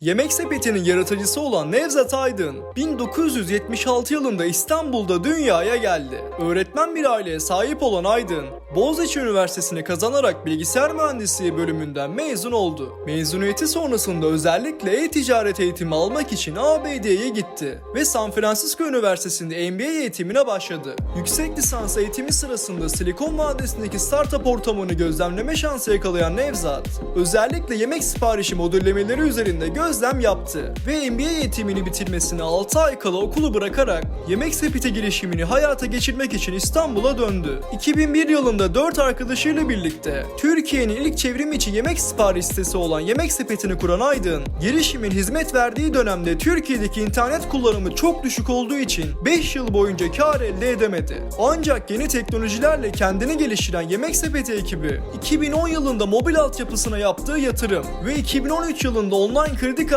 Yemek sepetinin yaratıcısı olan Nevzat Aydın, 1976 yılında İstanbul'da dünyaya geldi. Öğretmen bir aileye sahip olan Aydın, Boğaziçi Üniversitesi'ni kazanarak bilgisayar mühendisliği bölümünden mezun oldu. Mezuniyeti sonrasında özellikle e-ticaret eğitimi almak için ABD'ye gitti ve San Francisco Üniversitesi'nde MBA eğitimine başladı. Yüksek lisans eğitimi sırasında Silikon Vadisi'ndeki startup ortamını gözlemleme şansı yakalayan Nevzat, özellikle yemek siparişi modüllemeleri üzerinde gözlem yaptı ve MBA eğitimini bitirmesine 6 ay kala okulu bırakarak yemek sepeti girişimini hayata geçirmek için İstanbul'a döndü. 2001 yılında 4 arkadaşıyla birlikte Türkiye'nin ilk çevrim içi yemek sipariş sitesi olan Yemek Sepeti'ni kuran Aydın, girişimin hizmet verdiği dönemde Türkiye'deki internet kullanımı çok düşük olduğu için 5 yıl boyunca kar elde edemedi. Ancak yeni teknolojilerle kendini geliştiren Yemek Sepeti ekibi 2010 yılında mobil altyapısına yaptığı yatırım ve 2013 yılında online kredi